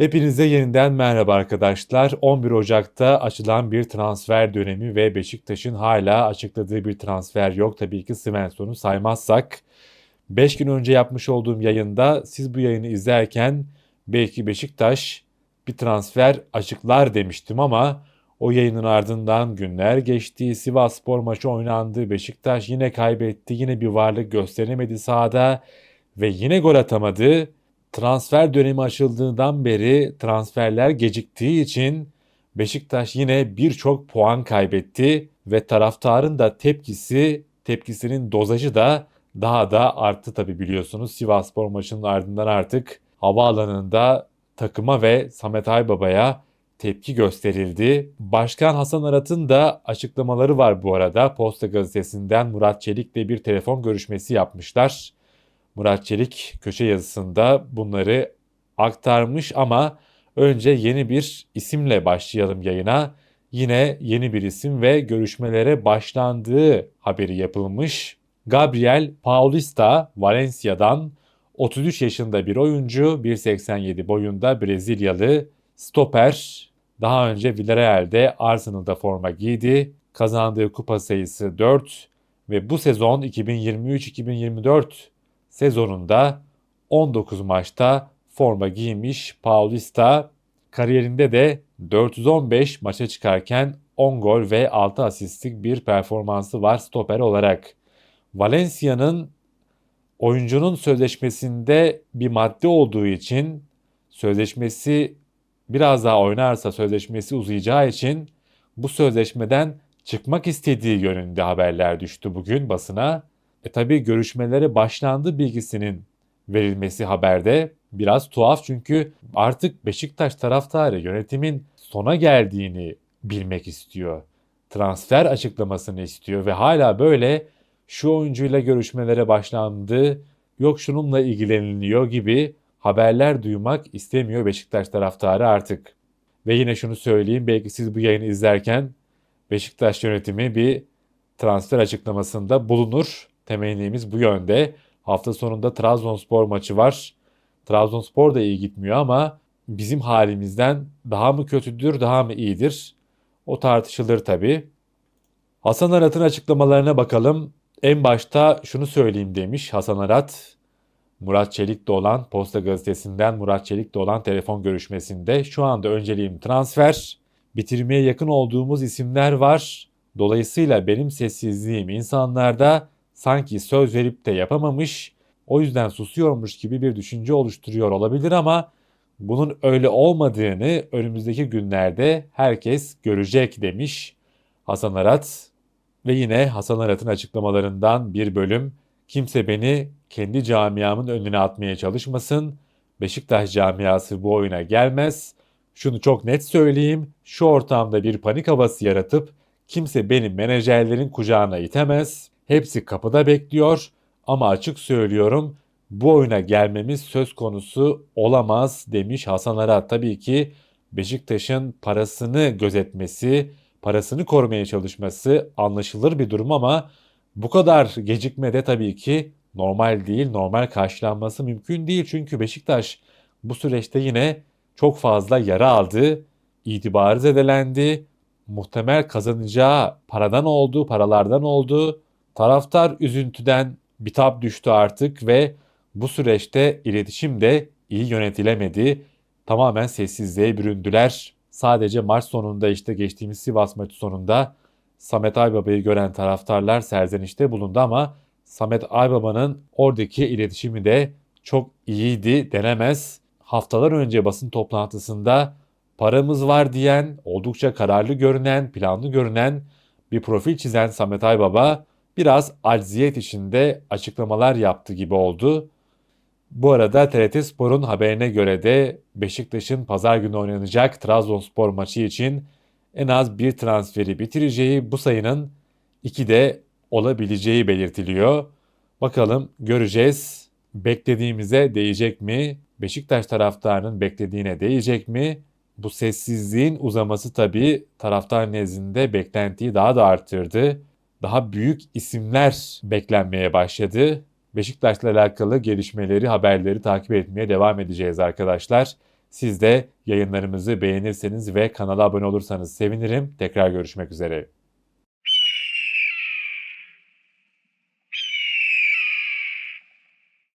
Hepinize yeniden merhaba arkadaşlar. 11 Ocak'ta açılan bir transfer dönemi ve Beşiktaş'ın hala açıkladığı bir transfer yok. Tabii ki Svensson'u saymazsak. 5 gün önce yapmış olduğum yayında siz bu yayını izlerken belki Beşiktaş bir transfer açıklar demiştim ama o yayının ardından günler geçti. Sivas Spor maçı oynandı. Beşiktaş yine kaybetti. Yine bir varlık gösteremedi sahada ve yine gol atamadı transfer dönemi açıldığından beri transferler geciktiği için Beşiktaş yine birçok puan kaybetti ve taraftarın da tepkisi, tepkisinin dozajı da daha da arttı tabi biliyorsunuz. Sivasspor maçının ardından artık havaalanında takıma ve Samet Aybaba'ya tepki gösterildi. Başkan Hasan Arat'ın da açıklamaları var bu arada. Posta gazetesinden Murat Çelik'le bir telefon görüşmesi yapmışlar. Murat Çelik köşe yazısında bunları aktarmış ama önce yeni bir isimle başlayalım yayına. Yine yeni bir isim ve görüşmelere başlandığı haberi yapılmış. Gabriel Paulista Valencia'dan 33 yaşında bir oyuncu, 1.87 boyunda Brezilyalı stoper. Daha önce Villarreal'de Arsenal'da forma giydi. Kazandığı kupa sayısı 4 ve bu sezon 2023-2024 sezonunda 19 maçta forma giymiş Paulista. Kariyerinde de 415 maça çıkarken 10 gol ve 6 asistlik bir performansı var stoper olarak. Valencia'nın oyuncunun sözleşmesinde bir madde olduğu için sözleşmesi biraz daha oynarsa sözleşmesi uzayacağı için bu sözleşmeden çıkmak istediği yönünde haberler düştü bugün basına. E tabi görüşmelere başlandı bilgisinin verilmesi haberde biraz tuhaf çünkü artık Beşiktaş taraftarı yönetimin sona geldiğini bilmek istiyor. Transfer açıklamasını istiyor ve hala böyle şu oyuncuyla görüşmelere başlandı, yok şununla ilgileniliyor gibi haberler duymak istemiyor Beşiktaş taraftarı artık. Ve yine şunu söyleyeyim belki siz bu yayını izlerken Beşiktaş yönetimi bir transfer açıklamasında bulunur temennimiz bu yönde. Hafta sonunda Trabzonspor maçı var. Trabzonspor da iyi gitmiyor ama bizim halimizden daha mı kötüdür, daha mı iyidir? O tartışılır tabii. Hasan Arat'ın açıklamalarına bakalım. En başta şunu söyleyeyim demiş Hasan Arat. Murat Çelik'le olan Posta Gazetesi'nden Murat Çelik'le olan telefon görüşmesinde şu anda önceliğim transfer. Bitirmeye yakın olduğumuz isimler var. Dolayısıyla benim sessizliğim insanlarda sanki söz verip de yapamamış, o yüzden susuyormuş gibi bir düşünce oluşturuyor olabilir ama bunun öyle olmadığını önümüzdeki günlerde herkes görecek demiş Hasan Arat. Ve yine Hasan Arat'ın açıklamalarından bir bölüm kimse beni kendi camiamın önüne atmaya çalışmasın. Beşiktaş camiası bu oyuna gelmez. Şunu çok net söyleyeyim. Şu ortamda bir panik havası yaratıp kimse benim menajerlerin kucağına itemez. Hepsi kapıda bekliyor ama açık söylüyorum bu oyuna gelmemiz söz konusu olamaz demiş Hasan Arat. Tabii ki Beşiktaş'ın parasını gözetmesi, parasını korumaya çalışması anlaşılır bir durum ama bu kadar gecikme de tabii ki normal değil, normal karşılanması mümkün değil. Çünkü Beşiktaş bu süreçte yine çok fazla yara aldı, itibarı zedelendi, muhtemel kazanacağı paradan oldu, paralardan oldu. Taraftar üzüntüden bitap düştü artık ve bu süreçte iletişim de iyi yönetilemedi. Tamamen sessizliğe büründüler. Sadece maç sonunda işte geçtiğimiz Sivas maçı sonunda Samet Aybaba'yı gören taraftarlar serzenişte bulundu ama Samet Aybaba'nın oradaki iletişimi de çok iyiydi denemez. Haftalar önce basın toplantısında paramız var diyen, oldukça kararlı görünen, planlı görünen bir profil çizen Samet Aybaba biraz acziyet içinde açıklamalar yaptı gibi oldu. Bu arada TRT Spor'un haberine göre de Beşiktaş'ın pazar günü oynanacak Trabzonspor maçı için en az bir transferi bitireceği bu sayının iki de olabileceği belirtiliyor. Bakalım göreceğiz. Beklediğimize değecek mi? Beşiktaş taraftarının beklediğine değecek mi? Bu sessizliğin uzaması tabii taraftar nezdinde beklentiyi daha da arttırdı daha büyük isimler beklenmeye başladı. Beşiktaş'la alakalı gelişmeleri, haberleri takip etmeye devam edeceğiz arkadaşlar. Siz de yayınlarımızı beğenirseniz ve kanala abone olursanız sevinirim. Tekrar görüşmek üzere.